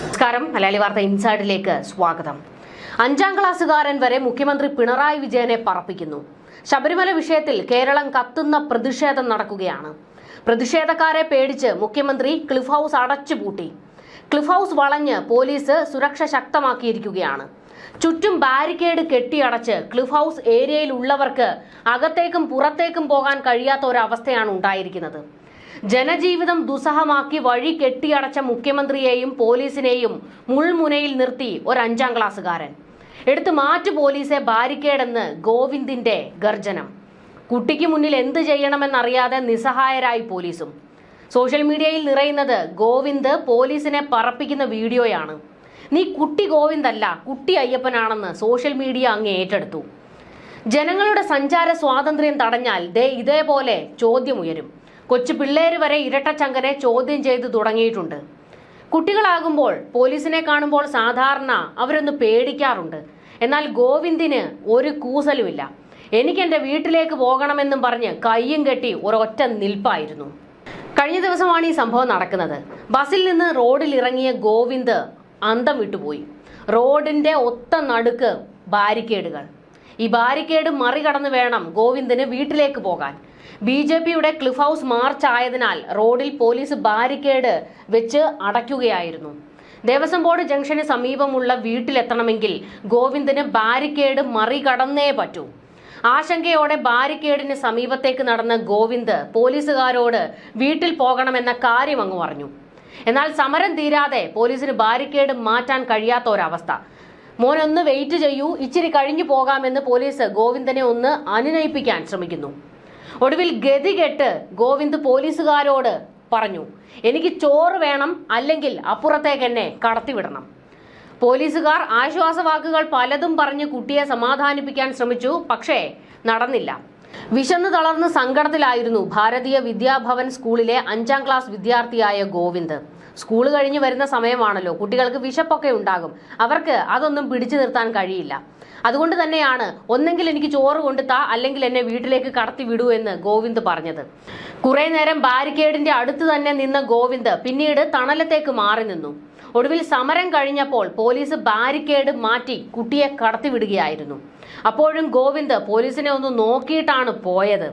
നമസ്കാരം. മലയാളി വാർത്ത ഇൻസൈഡിലേക്ക് സ്വാഗതം. അഞ്ചാം ക്ലാസ്സുകാരൻ വരെ മുഖ്യമന്ത്രി പിണറായി വിജയനെ പറപ്പിക്കുന്നു. ശബരിമല വിഷയത്തിൽ കേരളം കത്തുന്ന പ്രതിഷേധം നടക്കുകയാണ്. പ്രതിഷേധക്കാരെ പേടിച്ച് മുഖ്യമന്ത്രി ക്ലിഫ് ഹൗസ് അടച്ചുപൂട്ടി. ക്ലിഫ് ഹൗസ് വളഞ്ഞ് പോലീസ് സുരക്ഷ ശക്തമാക്കിയിരിക്കുകയാണ്. ചുറ്റും ബാരിക്കേഡ് കെട്ടിയടച്ച് ക്ലിഫ് ഹൗസ് ഏരിയയിൽ ഉള്ളവർക്ക് അകത്തേക്കും പുറത്തേക്കും പോകാൻ കഴിയാത്ത ഒരവസ്ഥയാണ് ഉണ്ടായിരിക്കുന്നത്. ജനജീവിതം ദുസ്സഹമാക്കി വഴി കെട്ടിയടച്ച മുഖ്യമന്ത്രിയെയും പോലീസിനെയും മുൾമുനയിൽ നിർത്തി ഒരു അഞ്ചാം ക്ലാസ്സുകാരൻ. എടുത്ത് മാറ്റു പോലീസെ ബാരിക്കേഡെന്ന് ഗോവിന്ദിന്റെ ഗർജനം. കുട്ടിക്ക് മുന്നിൽ എന്ത് ചെയ്യണമെന്നറിയാതെ നിസ്സഹായരായി പോലീസും. സോഷ്യൽ മീഡിയയിൽ നിറയുന്നത് ഗോവിന്ദ് പോലീസിനെ പറപ്പിക്കുന്ന വീഡിയോയാണ്. നീ കുട്ടി ഗോവിന്ദല്ല കുട്ടി അയ്യപ്പനാണെന്ന് സോഷ്യൽ മീഡിയ അങ്ങ് ഏറ്റെടുത്തു. ജനങ്ങളുടെ സഞ്ചാര സ്വാതന്ത്ര്യം തടഞ്ഞാൽ ദേ ഇതേപോലെ ചോദ്യമുയരും കൊച്ചു പിള്ളേര് വരെ ഇരട്ടച്ചങ്കനെ ചോദ്യം ചെയ്തു തുടങ്ങിയിട്ടുണ്ട്. കുട്ടികളാകുമ്പോൾ പോലീസിനെ കാണുമ്പോൾ സാധാരണ അവരൊന്ന് പേടിക്കാറുണ്ട്. എന്നാൽ ഗോവിന്ദിന് ഒരു കൂസലുമില്ല. എനിക്ക് എന്റെ വീട്ടിലേക്ക് പോകണമെന്നും പറഞ്ഞ് കയ്യും കെട്ടി ഒരൊറ്റ നിൽപ്പായിരുന്നു. കഴിഞ്ഞ ദിവസമാണ് ഈ സംഭവം നടക്കുന്നത്. ബസ്സിൽ നിന്ന് റോഡിൽ ഇറങ്ങിയ ഗോവിന്ദ് അന്തം വിട്ടുപോയി റോഡിന്റെ ഒത്ത നടുക്ക് ബാരിക്കേഡുകൾ. ഈ ബാരിക്കേഡ് മറികടന്ന് വേണം ഗോവിന്ദന് വീട്ടിലേക്ക് പോകാൻ. ബി ജെ പിയുടെ ക്ലിഫ് ഹൗസ് മാർച്ച് ആയതിനാൽ റോഡിൽ പോലീസ് ബാരിക്കേഡ് വെച്ച് അടയ്ക്കുകയായിരുന്നു. ദേവസ്വം ബോർഡ് ജംഗ്ഷന് സമീപമുള്ള വീട്ടിലെത്തണമെങ്കിൽ ഗോവിന്ദന് ബാരിക്കേഡ് മറികടന്നേ പറ്റൂ. ആശങ്കയോടെ ബാരിക്കേഡിന് സമീപത്തേക്ക് നടന്ന ഗോവിന്ദ് പോലീസുകാരോട് വീട്ടിൽ പോകണമെന്ന കാര്യം അങ്ങ് പറഞ്ഞു. എന്നാൽ സമരം തീരാതെ പോലീസിന് ബാരിക്കേഡ് മാറ്റാൻ കഴിയാത്ത ഒരവസ്ഥ. മോനൊന്ന് വെയിറ്റ് ചെയ്യൂ. ഇച്ചിരി കഴിഞ്ഞു പോകാമെന്ന് പോലീസ് ഗോവിന്ദനെ ഒന്ന് അനുനയിപ്പിക്കാൻ ശ്രമിക്കുന്നു. ഒടുവിൽ ഗതികെട്ട് ഗോവിന്ദ് പോലീസുകാരോട് പറഞ്ഞു എനിക്ക് ചോറ് വേണം അല്ലെങ്കിൽ അപ്പുറത്തേക്ക് എന്നെ കടത്തിവിടണം. പോലീസുകാർ ആശ്വാസവാക്കുകൾ പലതും പറഞ്ഞ് കുട്ടിയെ സമാധാനിപ്പിക്കാൻ ശ്രമിച്ചു പക്ഷേ നടന്നില്ല. വിശന്ന് തളർന്ന് സങ്കടത്തിലായിരുന്നു ഭാരതീയ വിദ്യാഭവൻ സ്കൂളിലെ അഞ്ചാം ക്ലാസ് വിദ്യാർത്ഥിയായ ഗോവിന്ദ്. സ്കൂൾ കഴിഞ്ഞ് വരുന്ന സമയമാണല്ലോ കുട്ടികൾക്ക് വിശപ്പൊക്കെ ഉണ്ടാകും. അവർക്ക് അതൊന്നും പിടിച്ചു നിർത്താൻ കഴിയില്ല. അതുകൊണ്ട് തന്നെയാണ് ഒന്നെങ്കിൽ എനിക്ക് ചോറ് കൊണ്ട് താ അല്ലെങ്കിൽ എന്നെ വീട്ടിലേക്ക് കടത്തി വിടൂ എന്ന് ഗോവിന്ദ് പറഞ്ഞത്. കുറെ നേരം ബാരിക്കേഡിന്റെ അടുത്ത് തന്നെ നിന്ന ഗോവിന്ദ് പിന്നീട് തണലത്തേക്ക് മാറി നിന്നു. ഒടുവിൽ സമരം കഴിഞ്ഞപ്പോൾ പോലീസ് ബാരിക്കേഡ് മാറ്റി കുട്ടിയെ കടത്തിവിടുകയായിരുന്നു. അപ്പോഴും ഗോവിന്ദ് പോലീസിനെ ഒന്ന് നോക്കിയിട്ടാണ് പോയത്.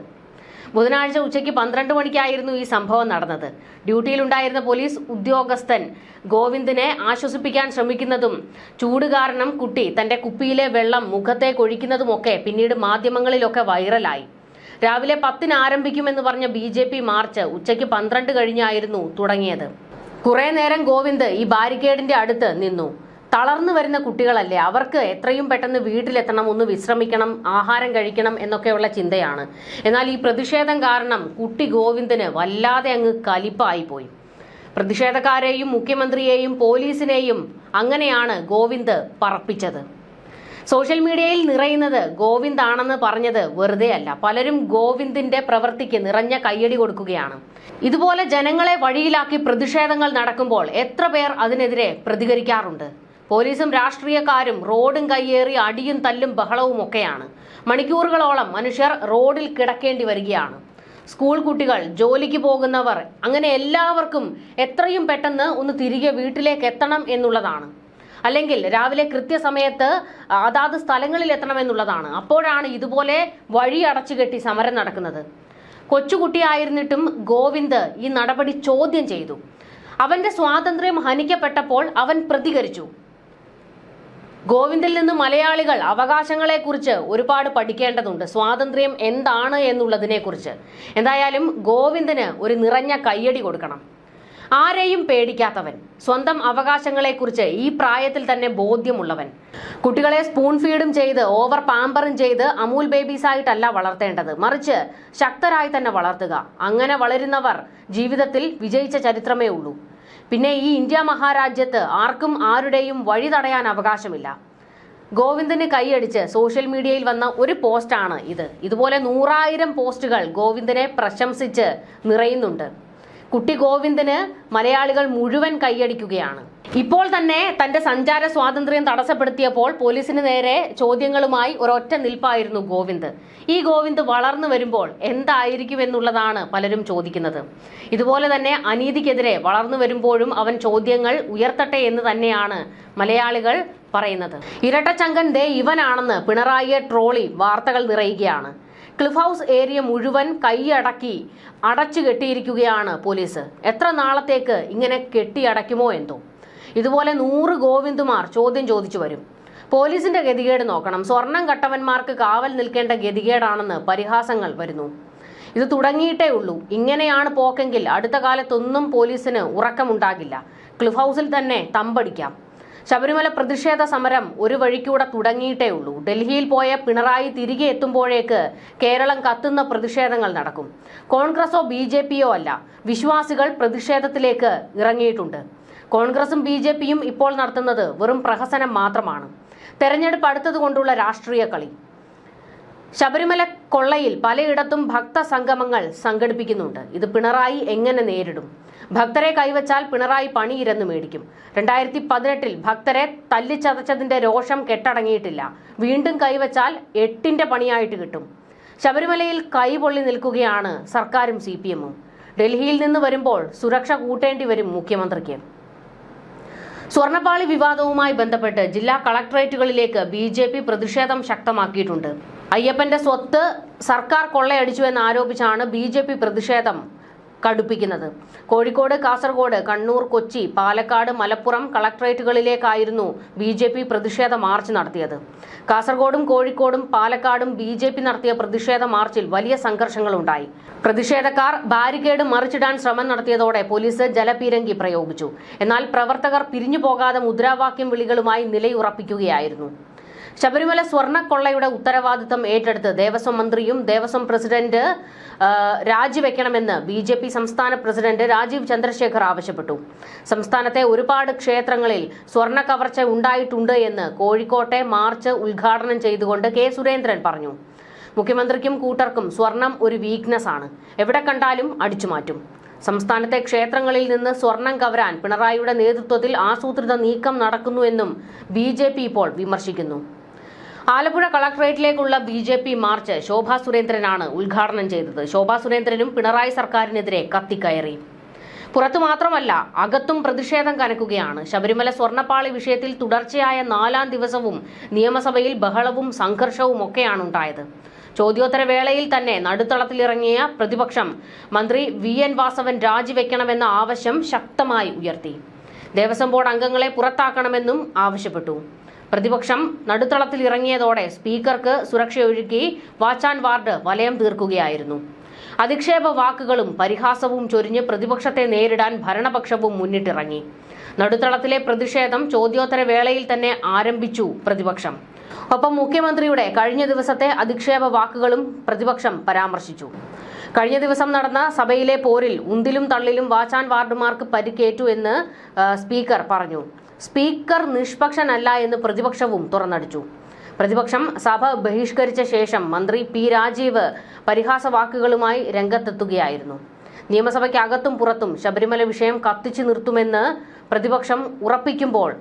ബുധനാഴ്ച ഉച്ചയ്ക്ക് പന്ത്രണ്ട് മണിക്കായിരുന്നു ഈ സംഭവം നടന്നത്. ഡ്യൂട്ടിയിലുണ്ടായിരുന്ന പോലീസ് ഉദ്യോഗസ്ഥൻ ഗോവിന്ദിനെ ആശ്വസിപ്പിക്കാൻ ശ്രമിക്കുന്നതും ചൂട് കാരണം കുട്ടി തന്റെ കുപ്പിയിലെ വെള്ളം മുഖത്തേക്ക് ഒഴിക്കുന്നതുമൊക്കെ പിന്നീട് മാധ്യമങ്ങളിലൊക്കെ വൈറലായി. രാവിലെ പത്തിന് ആരംഭിക്കുമെന്ന് പറഞ്ഞ ബി മാർച്ച് ഉച്ചയ്ക്ക് പന്ത്രണ്ട് കഴിഞ്ഞായിരുന്നു തുടങ്ങിയത്. കുറെ നേരം ഗോവിന്ദ് ഈ ബാരിക്കേഡിന്റെ അടുത്ത് നിന്നു. തളർന്നു വരുന്ന കുട്ടികളല്ലേ അവർക്ക് എത്രയും പെട്ടെന്ന് വീട്ടിലെത്തണം ഒന്ന് വിശ്രമിക്കണം ആഹാരം കഴിക്കണം എന്നൊക്കെയുള്ള ചിന്തയാണ്. എന്നാൽ ഈ പ്രതിഷേധം കാരണം കുട്ടി ഗോവിന്ദന് വല്ലാതെ അങ്ങ് കലിപ്പായിപ്പോയി പ്രതിഷേധക്കാരെയും മുഖ്യമന്ത്രിയെയും പോലീസിനെയും അങ്ങനെയാണ് ഗോവിന്ദ് പറപ്പിച്ചത്. സോഷ്യൽ മീഡിയയിൽ നിറയുന്നത് ഗോവിന്ദ് ആണെന്ന് പറഞ്ഞത് വെറുതെ അല്ല. പലരും ഗോവിന്ദിന്റെ പ്രവൃത്തിക്ക് നിറഞ്ഞ കയ്യടി കൊടുക്കുകയാണ്. ഇതുപോലെ ജനങ്ങളെ വഴിയിലാക്കി പ്രതിഷേധങ്ങൾ നടക്കുമ്പോൾ എത്ര പേർ അതിനെതിരെ പ്രതികരിക്കാറുണ്ട്? പോലീസും രാഷ്ട്രീയക്കാരും റോഡും കയ്യേറി അടിയും തല്ലും ബഹളവും ഒക്കെയാണ്. മണിക്കൂറുകളോളം മനുഷ്യർ റോഡിൽ കിടക്കേണ്ടി വരികയാണ്. സ്കൂൾ കുട്ടികൾ ജോലിക്ക് പോകുന്നവർ അങ്ങനെ എല്ലാവർക്കും എത്രയും പെട്ടെന്ന് ഒന്ന് തിരികെ വീട്ടിലേക്ക് എത്തണം എന്നുള്ളതാണ്. അല്ലെങ്കിൽ രാവിലെ കൃത്യസമയത്ത് അതാത് സ്ഥലങ്ങളിൽ എത്തണമെന്നുള്ളതാണ്. അപ്പോഴാണ് ഇതുപോലെ വഴി അടച്ചു കെട്ടി സമരം നടക്കുന്നത്. കൊച്ചുകുട്ടിയായിരുന്നിട്ടും ഗോവിന്ദ് ഈ നടപടി ചോദ്യം ചെയ്തു. അവന്റെ സ്വാതന്ത്ര്യം ഹനിക്കപ്പെട്ടപ്പോൾ അവൻ പ്രതികരിച്ചു. ഗോവിന്ദിൽ നിന്ന് മലയാളികൾ അവകാശങ്ങളെക്കുറിച്ച് ഒരുപാട് പഠിക്കേണ്ടതുണ്ട്. സ്വാതന്ത്ര്യം എന്താണ് എന്നുള്ളതിനെക്കുറിച്ച്. എന്തായാലും ഗോവിന്ദിന് ഒരു നിറഞ്ഞ കയ്യടി കൊടുക്കണം. ആരെയും പേടിക്കാത്തവൻ. സ്വന്തം അവകാശങ്ങളെക്കുറിച്ച് ഈ പ്രായത്തിൽ തന്നെ ബോധ്യമുള്ളവൻ. കുട്ടികളെ സ്പൂൺ ഫീഡും ചെയ്ത് ഓവർ പാമ്പറും ചെയ്ത് അമൂൽ ബേബീസ് ആയിട്ടല്ല വളർത്തേണ്ടത്. മറിച്ച് ശക്തരായി തന്നെ വളർത്തുക. അങ്ങനെ വളരുന്നവർ ജീവിതത്തിൽ വിജയിച്ച ചരിത്രമേ ഉള്ളൂ. പിന്നെ ഈ ഇന്ത്യ മഹാരാജ്യത്ത് ആർക്കും ആരുടെയും വഴി തടയാൻ അവകാശമില്ല. ഗോവിന്ദന് കൈയടിച്ച് സോഷ്യൽ മീഡിയയിൽ വന്ന ഒരു പോസ്റ്റാണ് ഇത്. ഇതുപോലെ നൂറായിരം പോസ്റ്റുകൾ ഗോവിന്ദനെ പ്രശംസിച്ച് നിറയുന്നുണ്ട്. കുട്ടി ഗോവിന്ദന് മലയാളികൾ മുഴുവൻ കൈയടിക്കുകയാണ്. ഇപ്പോൾ തന്നെ തന്റെ സഞ്ചാര സ്വാതന്ത്ര്യം തടസ്സപ്പെടുത്തിയപ്പോൾ പോലീസിന് നേരെ ചോദ്യങ്ങളുമായി ഒരൊറ്റ നിൽപ്പായിരുന്നു ഗോവിന്ദ്. ഈ ഗോവിന്ദ് വളർന്നു വരുമ്പോൾ എന്തായിരിക്കും എന്നുള്ളതാണ് പലരും ചോദിക്കുന്നത്. ഇതുപോലെ തന്നെ അനീതിക്കെതിരെ വളർന്നു വരുമ്പോഴും അവൻ ചോദ്യങ്ങൾ ഉയർത്തട്ടെ എന്ന് തന്നെയാണ് മലയാളികൾ പറയുന്നത്. ഇരട്ടച്ചങ്കൻ ദേ ഇവനാണെന്ന് പിണറായിയെ ട്രോളി വാർത്തകൾ നിറയുകയാണ്. ക്ലിഫ് ഹൗസ് ഏരിയ മുഴുവൻ കൈയടക്കി അടച്ചു കെട്ടിയിരിക്കുകയാണ് പോലീസ്. എത്ര നാളത്തേക്ക് ഇങ്ങനെ കെട്ടി അടയ്ക്കുമോ എന്തോ. ഇതുപോലെ നൂറ് ഗോവിന്ദുമാർ ചോദ്യം ചോദിച്ചു വരും. പോലീസിന്റെ ഗതികേട് നോക്കണം. സ്വർണം കട്ടവന്മാർക്ക് കാവൽ നിൽക്കേണ്ട ഗതികേടാണെന്ന് പരിഹാസങ്ങൾ വരുന്നു. ഇത് തുടങ്ങിയിട്ടേ ഉള്ളൂ. ഇങ്ങനെയാണ് പോക്കെങ്കിൽ അടുത്ത കാലത്തൊന്നും പോലീസിന് ഉറക്കമുണ്ടാകില്ല. ക്ലിഫ് ഹൗസിൽ തന്നെ തമ്പടിക്കാം. ശബരിമല പ്രതിഷേധ സമരം ഒരു വഴിക്കൂടെ തുടങ്ങിയിട്ടേ ഉള്ളൂ. ഡൽഹിയിൽ പോയ പിണറായി തിരികെ എത്തുമ്പോഴേക്ക് കേരളം കത്തുന്ന പ്രതിഷേധങ്ങൾ നടക്കും. കോൺഗ്രസോ ബി ജെ പിയോ അല്ല വിശ്വാസികൾ പ്രതിഷേധത്തിലേക്ക് ഇറങ്ങിയിട്ടുണ്ട്. കോൺഗ്രസും ബി ജെ പിയും ഇപ്പോൾ നടത്തുന്നത് വെറും പ്രഹസനം മാത്രമാണ്. തെരഞ്ഞെടുപ്പ് അടുത്തതുകൊണ്ടുള്ള രാഷ്ട്രീയ കളി. ശബരിമല കൊള്ളയിൽ പലയിടത്തും ഭക്തസംഗമങ്ങൾ സംഘടിപ്പിക്കുന്നുണ്ട്. ഇത് പിണറായി എങ്ങനെ നേരിടും? ഭക്തരെ കൈവച്ചാൽ പിണറായി പണിയിരന്ന് മേടിക്കും. രണ്ടായിരത്തി പതിനെട്ടിൽ ഭക്തരെ തല്ലിച്ചതച്ചതിന്റെ രോഷം കെട്ടടങ്ങിയിട്ടില്ല. വീണ്ടും കൈവച്ചാൽ എട്ടിന്റെ പണിയായിട്ട് കിട്ടും. ശബരിമലയിൽ കൈപൊള്ളി നിൽക്കുകയാണ് സർക്കാരും സി ഡൽഹിയിൽ നിന്ന് വരുമ്പോൾ സുരക്ഷ കൂട്ടേണ്ടി വരും മുഖ്യമന്ത്രിക്ക്. സ്വർണപ്പാളി വിവാദവുമായി ബന്ധപ്പെട്ട് ജില്ലാ കളക്ടറേറ്റുകളിലേക്ക് ബി ജെ പി പ്രതിഷേധം ശക്തമാക്കിയിട്ടുണ്ട്. അയ്യപ്പന്റെ സ്വത്ത് സർക്കാർ കൊള്ളയടിച്ചുവെന്ന് ആരോപിച്ചാണ് ബി ജെ പി പ്രതിഷേധം കടുപ്പിക്കുന്നത്. കോഴിക്കോട് കാസർഗോഡ് കണ്ണൂർ കൊച്ചി പാലക്കാട് മലപ്പുറം കളക്ടറേറ്റുകളിലേക്കായിരുന്നു ബി ജെ പി പ്രതിഷേധ മാർച്ച് നടത്തിയത്. കാസർഗോഡും കോഴിക്കോടും പാലക്കാടും ബി ജെ പി നടത്തിയ പ്രതിഷേധ മാർച്ചിൽ വലിയ സംഘർഷങ്ങളുണ്ടായി. പ്രതിഷേധക്കാർ ബാരിക്കേഡ് മറിച്ചിടാൻ ശ്രമം നടത്തിയതോടെ പോലീസ് ജലപീരങ്കി പ്രയോഗിച്ചു. എന്നാൽ പ്രവർത്തകർ പിരിഞ്ഞു പോകാതെ മുദ്രാവാക്യം വിളികളുമായി നിലയുറപ്പിക്കുകയായിരുന്നു. ശബരിമല സ്വർണക്കൊള്ളയുടെ ഉത്തരവാദിത്തം ഏറ്റെടുത്ത് ദേവസ്വം മന്ത്രിയും ദേവസ്വം പ്രസിഡന്റ് രാജിവെക്കണമെന്ന് ബി ജെ പി സംസ്ഥാന പ്രസിഡന്റ് രാജീവ് ചന്ദ്രശേഖർ ആവശ്യപ്പെട്ടു. സംസ്ഥാനത്തെ ഒരുപാട് ക്ഷേത്രങ്ങളിൽ സ്വർണ കവർച്ച ഉണ്ടായിട്ടുണ്ട് എന്ന് കോഴിക്കോട്ടെ മാർച്ച് ഉദ്ഘാടനം ചെയ്തുകൊണ്ട് കെ സുരേന്ദ്രൻ പറഞ്ഞു. മുഖ്യമന്ത്രിക്കും കൂട്ടർക്കും സ്വർണം ഒരു വീക്ക്നെസ് ആണ്. എവിടെ കണ്ടാലും അടിച്ചുമാറ്റും. സംസ്ഥാനത്തെ ക്ഷേത്രങ്ങളിൽ നിന്ന് സ്വർണം കവരാൻ പിണറായിയുടെ നേതൃത്വത്തിൽ ആസൂത്രിത നീക്കം നടക്കുന്നുവെന്നും ബി ഇപ്പോൾ വിമർശിക്കുന്നു. Alappuzha കളക്ടറേറ്റിലേക്കുള്ള B J P march Shobha സുരേന്ദ്രനാണ് ഉദ്ഘാടനം ചെയ്തത്. ശോഭാ സുരേന്ദ്രനും പിണറായി സർക്കാരിനെതിരെ കത്തിക്കയറി. പുറത്തു മാത്രമല്ല അകത്തും പ്രതിഷേധം കനക്കുകയാണ്. ശബരിമല സ്വർണപ്പാളി വിഷയത്തിൽ തുടർച്ചയായ നാലാം ദിവസവും നിയമസഭയിൽ ബഹളവും സംഘർഷവും ഒക്കെയാണ് ഉണ്ടായത് ചോദ്യോത്തര വേളയിൽ തന്നെ നടുത്തളത്തിലിറങ്ങിയ പ്രതിപക്ഷം മന്ത്രി വി എൻ വാസവൻ രാജിവെക്കണമെന്ന ആവശ്യം ശക്തമായി ഉയർത്തി. ദേവസ്വം ബോർഡ് അംഗങ്ങളെ പുറത്താക്കണമെന്നും ആവശ്യപ്പെട്ടു. പ്രതിപക്ഷം നടുത്തളത്തിൽ ഇറങ്ങിയതോടെ സ്പീക്കർക്ക് സുരക്ഷയൊരുക്കി ആൻഡ് വാർഡ് വലയം തീർക്കുകയായിരുന്നു. അധിക്ഷേപ വാക്കുകളും പരിഹാസവും ചൊരിഞ്ഞ് പ്രതിപക്ഷത്തെ നേരിടാൻ ഭരണപക്ഷവും മുന്നിട്ടിറങ്ങി. നടുത്തളത്തിലെ പ്രതിഷേധം ചോദ്യോത്തര വേളയിൽ തന്നെ ആരംഭിച്ചു പ്രതിപക്ഷം. ഒപ്പം മുഖ്യമന്ത്രിയുടെ കഴിഞ്ഞ ദിവസത്തെ അധിക്ഷേപ വാക്കുകളും പ്രതിപക്ഷം പരാമർശിച്ചു. കഴിഞ്ഞ ദിവസം നടന്ന സഭയിലെ പോരിൽ ഉന്തിലും തള്ളിലും വാച്ചാൻ വാർഡുമാർക്ക് പരിക്കേറ്റു എന്ന് സ്പീക്കർ പറഞ്ഞു. സ്പീക്കർ നിഷ്പക്ഷനല്ല എന്ന് പ്രതിപക്ഷവും തുറന്നടിച്ചു. പ്രതിപക്ഷം സഭ ബഹിഷ്കരിച്ച ശേഷം മന്ത്രി പി രാജീവ് പരിഹാസ വാക്കുകളുമായി രംഗത്തെത്തുകയായിരുന്നു. നിയമസഭയ്ക്കകത്തും പുറത്തും ശബരിമല വിഷയം കത്തിച്ചു നിർത്തുമെന്ന് പ്രതിപക്ഷം ഉറപ്പിക്കുമ്പോൾ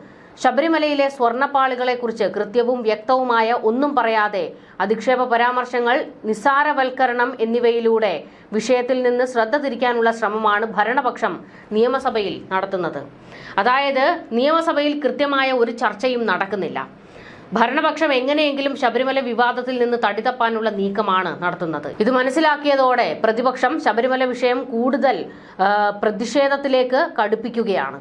ശബരിമലയിലെ സ്വർണപ്പാളികളെക്കുറിച്ച് കൃത്യവും വ്യക്തവുമായ ഒന്നും പറയാതെ അധിക്ഷേപ പരാമർശങ്ങൾ നിസ്സാരവൽക്കരണം എന്നിവയിലൂടെ വിഷയത്തിൽ നിന്ന് ശ്രദ്ധ തിരിക്കാനുള്ള ശ്രമമാണ് ഭരണപക്ഷം നിയമസഭയിൽ നടത്തുന്നത്. അതായത് നിയമസഭയിൽ കൃത്യമായ ഒരു ചർച്ചയും നടക്കുന്നില്ല. ഭരണപക്ഷം എങ്ങനെയെങ്കിലും ശബരിമല വിവാദത്തിൽ നിന്ന് തടിതപ്പാനുള്ള നീക്കമാണ് നടത്തുന്നത്. ഇത് മനസ്സിലാക്കിയതോടെ പ്രതിപക്ഷം ശബരിമല വിഷയം കൂടുതൽ പ്രതിഷേധത്തിലേക്ക് കടുപ്പിക്കുകയാണ്.